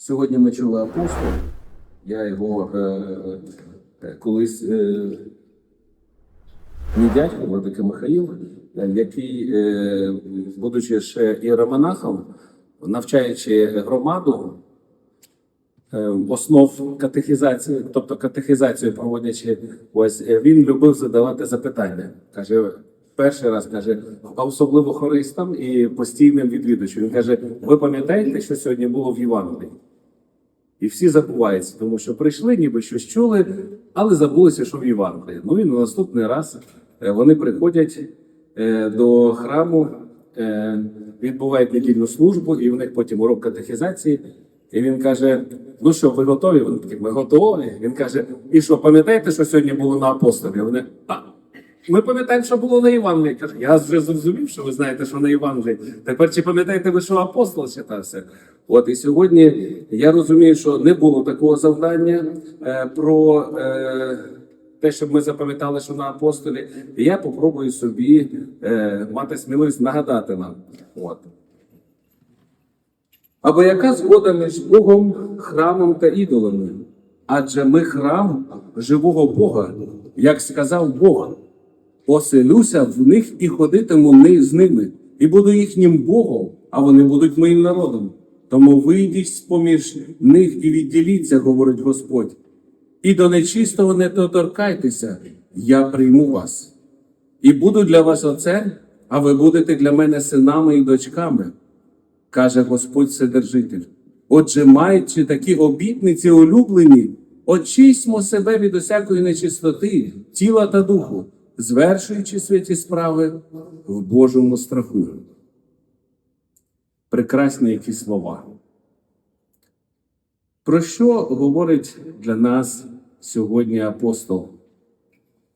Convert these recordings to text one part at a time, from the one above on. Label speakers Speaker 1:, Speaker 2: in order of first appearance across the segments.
Speaker 1: Сьогодні ми чули апостол. Я його е, е, колись е, мій дядько, Владика Михаїл, е, який, е, будучи ще іеромонахом, навчаючи громаду е, основ катехізації, тобто катехізацію проводячи, ось е, він любив задавати запитання. Каже, перший раз каже, особливо хористам і постійним відвідувачам. Він каже: ви пам'ятаєте, що сьогодні було в Євангелії? І всі забуваються, тому що прийшли, ніби щось чули, але забулися, що в Євангелії. Ну і на наступний раз е, вони приходять е, до храму, е, відбувають недільну службу, і в них потім урок катехізації. І він каже: Ну що, ви готові? Вони такі, ми готові. Він каже: І що, пам'ятаєте, що сьогодні було на апостолі? Вони а, ми пам'ятаємо, що було на Євангелії. Каже, я вже зрозумів, що ви знаєте, що на Євангелії. Тепер чи пам'ятаєте ви, що апостол читався? От і сьогодні я розумію, що не було такого завдання е, про е, те, щоб ми запам'ятали, що на апостолі. І я попробую собі е, мати сміливість нагадати нам. От. Або яка згода між Богом, храмом та ідолами? Адже ми храм живого Бога, як сказав Бог. Оселюся в них і ходитиму з ними, і буду їхнім Богом, а вони будуть моїм народом. Тому вийдіть з-поміж них і відділіться, говорить Господь. І до нечистого не доторкайтеся, я прийму вас. І буду для вас отцем, а ви будете для мене синами і дочками, каже Господь Вседержитель. Отже, маючи такі обітниці улюблені, очисьмо себе від усякої нечистоти, тіла та духу, звершуючи святі справи в Божому страху. Прекрасні які слова. Про що говорить для нас сьогодні апостол?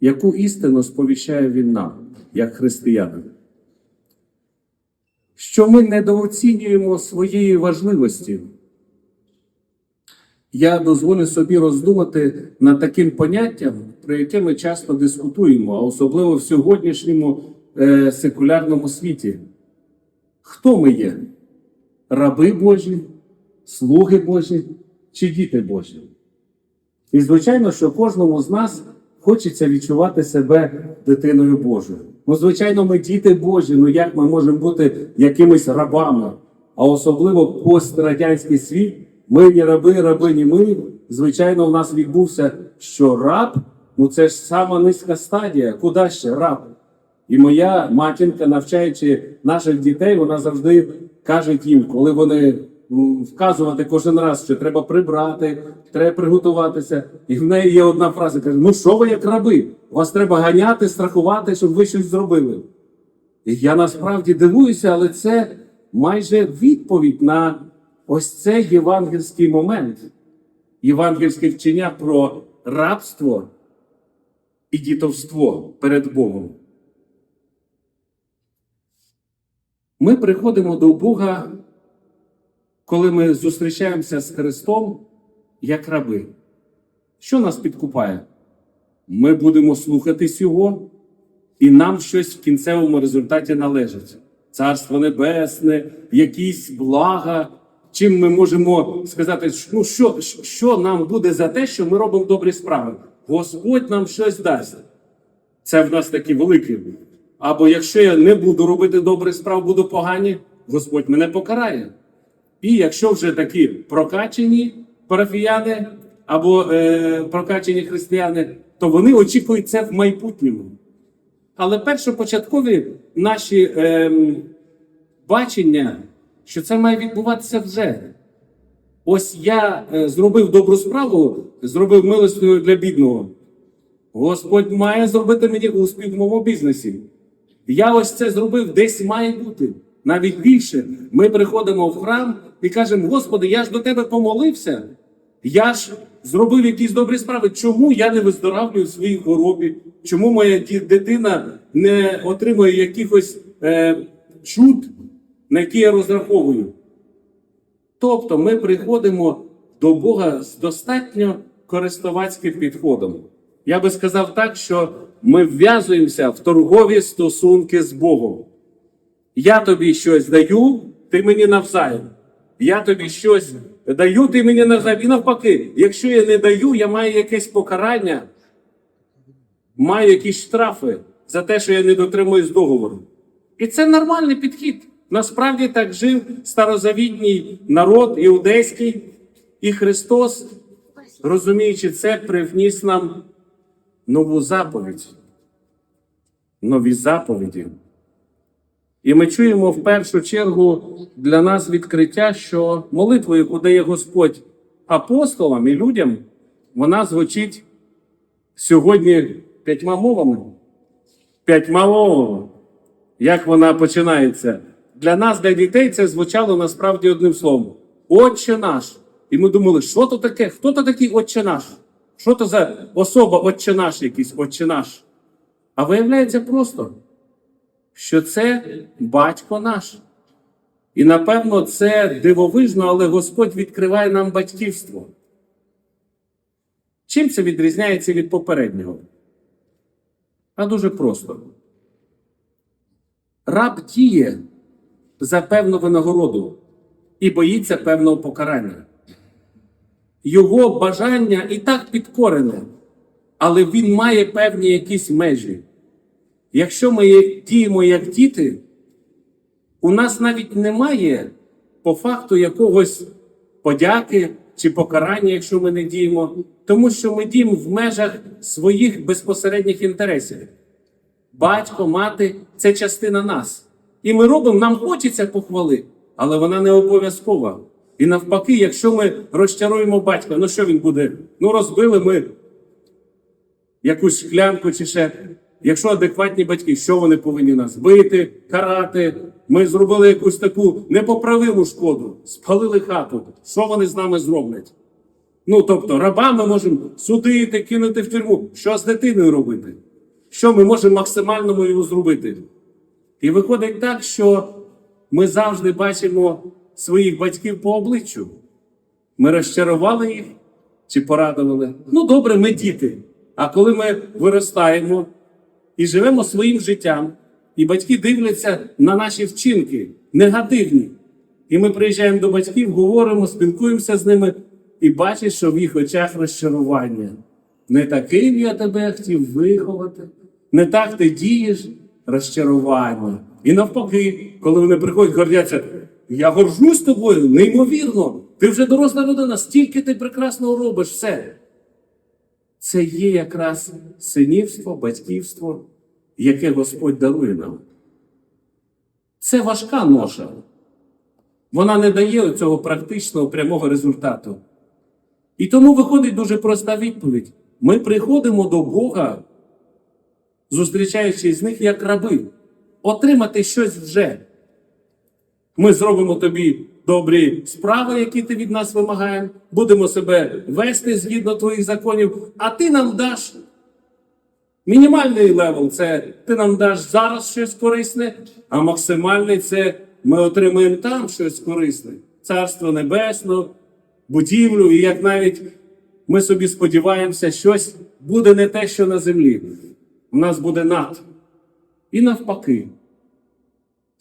Speaker 1: Яку істину сповіщає він нам, як християни? Що ми недооцінюємо своєї важливості. Я дозволю собі роздумати над таким поняттям, про яке ми часто дискутуємо, а особливо в сьогоднішньому е, секулярному світі. Хто ми є? Раби Божі, слуги Божі чи діти Божі? І звичайно, що кожному з нас хочеться відчувати себе дитиною Божою. Ну, звичайно, ми діти Божі, ну як ми можемо бути якимись рабами? А особливо пострадянський світ, ми не раби, рабині ми. Звичайно, в нас відбувся, що раб, ну це ж сама низька стадія. Куди ще раб? І моя матінка, навчаючи наших дітей, вона завжди каже їм, коли вони вказувати кожен раз, що треба прибрати, треба приготуватися. І в неї є одна фраза: каже: Ну що ви як раби? Вас треба ганяти, страхувати, щоб ви щось зробили. І я насправді дивуюся, але це майже відповідь на ось цей євангельський момент, євангельське вчення про рабство і дітовство перед Богом. Ми приходимо до Бога, коли ми зустрічаємося з Христом як раби. Що нас підкупає? Ми будемо слухатись Його, і нам щось в кінцевому результаті належить. Царство Небесне, якісь блага. Чим ми можемо сказати, ну що, що нам буде за те, що ми робимо добрі справи? Господь нам щось дасть. Це в нас такі великі. Або якщо я не буду робити добрих справ, буду погані, Господь мене покарає. І якщо вже такі прокачені парафіяни або е, прокачені християни, то вони очікують це в майбутньому. Але першопочаткові наші е, бачення, що це має відбуватися вже. Ось я е, зробив добру справу, зробив милостиню для бідного. Господь має зробити мені успіх в моєму бізнесі. Я ось це зробив, десь має бути. Навіть більше. Ми приходимо в храм і кажемо: Господи, я ж до тебе помолився. Я ж зробив якісь добрі справи. Чому я не виздоравлюю в своїй хворобі? Чому моя дитина не отримує якихось е, чуд, на які я розраховую? Тобто ми приходимо до Бога з достатньо користувацьким підходом. Я би сказав так, що ми вв'язуємося в торгові стосунки з Богом. Я тобі щось даю, ти мені навзаєм. Я тобі щось даю, ти мені назад. І навпаки, якщо я не даю, я маю якесь покарання, маю якісь штрафи за те, що я не дотримуюсь договору. І це нормальний підхід. Насправді так жив старозавітній народ іудейський, і Христос, розуміючи це, привніс нам нову заповідь, нові заповіді. І ми чуємо в першу чергу для нас відкриття, що молитва, яку дає Господь апостолам і людям, вона звучить сьогодні п'ятьма мовами. П'ятьма мовами. Як вона починається? Для нас, для дітей, це звучало насправді одним словом: Отче наш. І ми думали, що то таке? Хто то такий Отче наш? Що то за особа Отче наш якийсь Отче наш? А виявляється просто, що це батько наш. І напевно це дивовижно, але Господь відкриває нам батьківство. Чим це відрізняється від попереднього? А дуже просто. Раб діє за певну винагороду і боїться певного покарання. Його бажання і так підкорене, але він має певні якісь межі. Якщо ми діємо як діти, у нас навіть немає по факту якогось подяки чи покарання, якщо ми не діємо, тому що ми діємо в межах своїх безпосередніх інтересів. Батько, мати це частина нас. І ми робимо, нам хочеться похвали, але вона не обов'язкова. І навпаки, якщо ми розчаруємо батька, ну що він буде? Ну, розбили ми якусь шклянку чи ще. Якщо адекватні батьки, що вони повинні нас бити, карати? Ми зробили якусь таку непоправиму шкоду, спалили хату. Що вони з нами зроблять? Ну тобто, раба ми можемо судити, кинути в тюрму. Що з дитиною робити? Що ми можемо максимально його зробити? І виходить так, що ми завжди бачимо своїх батьків по обличчю. Ми розчарували їх чи порадували. Ну, добре, ми діти. А коли ми виростаємо і живемо своїм життям, і батьки дивляться на наші вчинки негативні. І ми приїжджаємо до батьків, говоримо, спілкуємося з ними, і бачиш, що в їх очах розчарування. Не таким я тебе хотів виховати, не так ти дієш, розчарування. І навпаки, коли вони приходять, гордяться, я горжусь тобою, неймовірно. Ти вже доросла людина, стільки ти прекрасно робиш все. Це є якраз синівство, батьківство, яке Господь дарує нам. Це важка ноша. Вона не дає цього практичного прямого результату. І тому виходить дуже проста відповідь: ми приходимо до Бога, зустрічаючись з них як раби, отримати щось вже. Ми зробимо тобі добрі справи, які ти від нас вимагаєш, будемо себе вести згідно твоїх законів, а ти нам даш мінімальний левел це ти нам даш зараз щось корисне, а максимальний це ми отримаємо там щось корисне. Царство Небесне, будівлю, і як навіть ми собі сподіваємося, щось буде не те, що на землі. У нас буде над. І навпаки.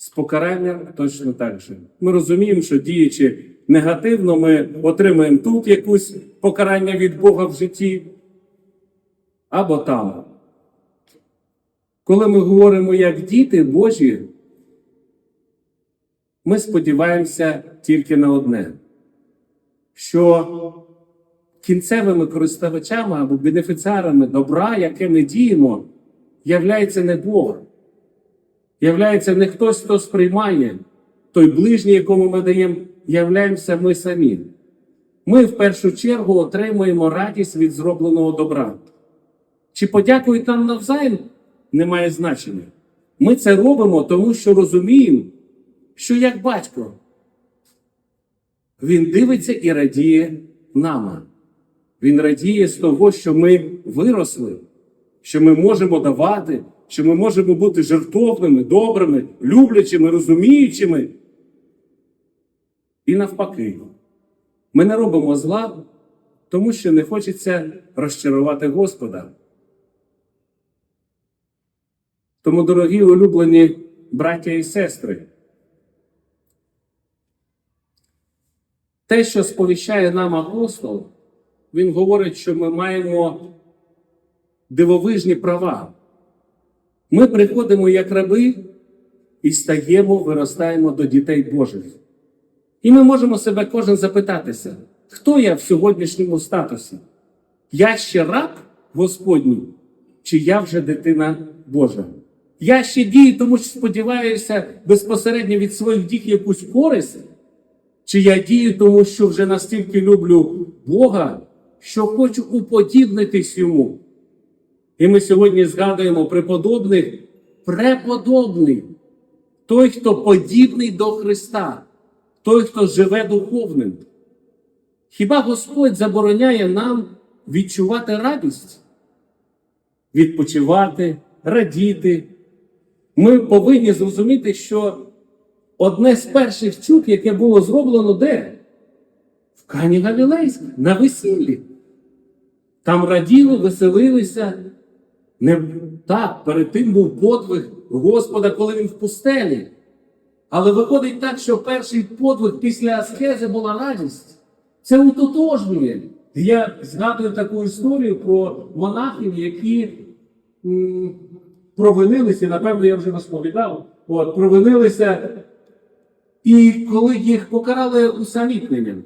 Speaker 1: З покаранням точно так же. Ми розуміємо, що діючи негативно, ми отримаємо тут якусь покарання від Бога в житті або там. Коли ми говоримо як діти Божі, ми сподіваємося тільки на одне, що кінцевими користувачами або бенефіціарами добра, яке ми діємо, являється не Бог являється не хтось, хто сприймає той ближній, якому ми даємо, являємося ми самі. Ми в першу чергу отримуємо радість від зробленого добра. Чи подякують нам навзаєм, не має значення. Ми це робимо, тому що розуміємо, що як батько, він дивиться і радіє нами. Він радіє з того, що ми виросли, що ми можемо давати, що ми можемо бути жертовними, добрими, люблячими, розуміючими. І навпаки, ми не робимо зла, тому що не хочеться розчарувати Господа. Тому, дорогі улюблені браття і сестри, те, що сповіщає нам апостол, він говорить, що ми маємо дивовижні права. Ми приходимо як раби і стаємо, виростаємо до дітей Божих. І ми можемо себе кожен запитатися, хто я в сьогоднішньому статусі? Я ще раб Господній, чи я вже дитина Божа? Я ще дію, тому що сподіваюся безпосередньо від своїх дій якусь користь, чи я дію, тому що вже настільки люблю Бога, що хочу уподібнитись йому. І ми сьогодні згадуємо преподобних, преподобний, той, хто подібний до Христа, той, хто живе духовним. Хіба Господь забороняє нам відчувати радість, відпочивати, радіти? Ми повинні зрозуміти, що одне з перших чуд, яке було зроблено де? В Кані Галілейській, на весіллі. Там раділи, веселилися. Не так, перед тим був подвиг Господа, коли він в пустелі. Але виходить так, що перший подвиг після аскези була радість. Це утотожнює. Я згадую таку історію про монахів, які м, провинилися, напевно, я вже розповідав, от, провинилися, і коли їх покарали усамітненням.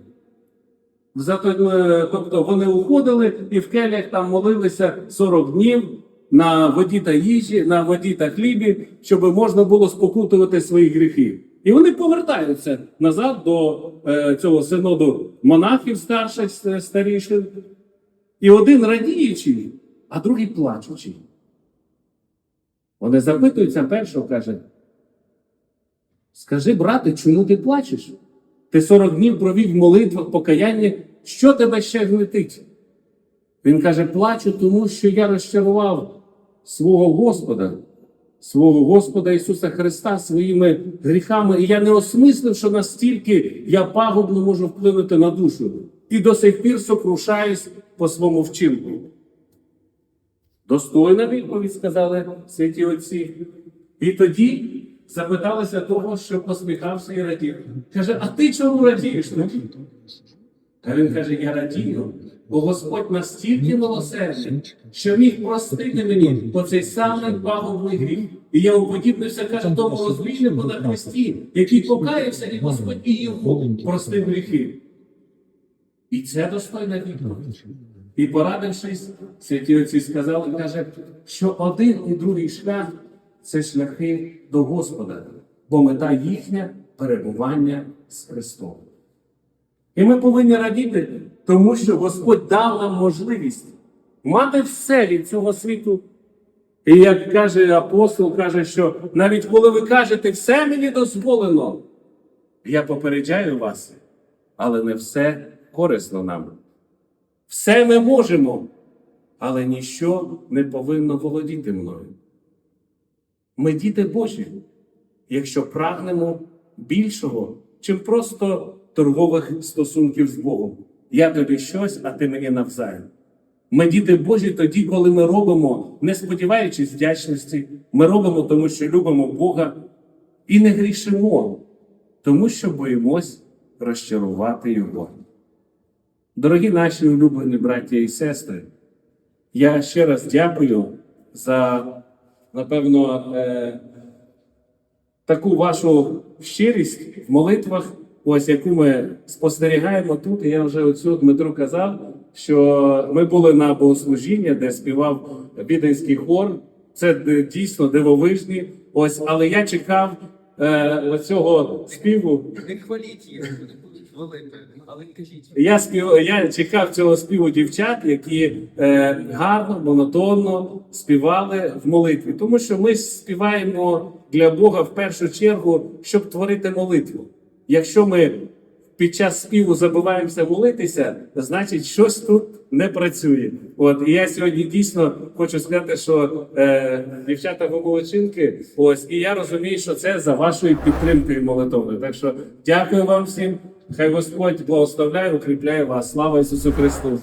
Speaker 1: Е, тобто вони уходили і в келях там молилися 40 днів на воді та їжі, на воді та хлібі, щоб можна було спокутувати свої гріхи. І вони повертаються назад до е, цього синоду монахів старших старіших. І один радіючий, а другий плачучий. Вони запитуються першого, каже: Скажи, брате, чому ти плачеш? Ти 40 днів провів в молитвах покаяння, що тебе ще гнетить? Він каже: плачу, тому що я розчарував свого Господа, свого Господа Ісуса Христа своїми гріхами, і я не осмислив, що настільки я пагубно можу вплинути на душу. І до сих пір сокрушаюсь по своєму вчинку. Достойна відповідь, сказали святі отці. І тоді запиталися того, що посміхався і радів. Каже, а ти чому радієш? А він каже: Я радію, бо Господь настільки милосердний, що міг простити мені оцей самий пагубний гріх. І я уподібнився, каже, тому розбійнику на хресті, який покаявся, і Господь і йому простив гріхи. І це достойна відповідь. І порадившись, святі отці сказали, каже, що один і другий шлях це шляхи до Господа, бо мета їхня перебування з Христом. І ми повинні радіти, тому що Господь дав нам можливість мати все від цього світу. І як каже апостол, каже, що навіть коли ви кажете, все мені дозволено, я попереджаю вас, але не все корисно нам. Все ми можемо, але ніщо не повинно володіти мною. Ми діти Божі, якщо прагнемо більшого, чим просто торгових стосунків з Богом. Я тобі щось, а ти мені навзаєм. Ми діти Божі тоді, коли ми робимо, не сподіваючись вдячності, ми робимо, тому що любимо Бога і не грішимо, тому що боїмось розчарувати Його. Дорогі наші улюблені браті і сестри, я ще раз дякую за, напевно, е, таку вашу щирість в молитвах, ось яку ми спостерігаємо тут. І я вже оцю Дмитру казав, що ми були на богослужінні, де співав віденський хор. Це дійсно дивовижні. Ось, але я чекав е, оцього співу.
Speaker 2: Не хваліть їх, хвалити, але кажіть.
Speaker 1: Я спів, я чекав цього співу дівчат, які е, гарно, монотонно співали в молитві. Тому що ми співаємо для Бога в першу чергу, щоб творити молитву. Якщо ми під час співу забуваємося молитися, значить щось тут не працює. От і я сьогодні дійсно хочу сказати, що е, дівчата ви молодчинки. Ось і я розумію, що це за вашою підтримкою молитовною. Так що дякую вам всім. Хай Господь благословляє, укріпляє вас. Слава Ісусу Христу!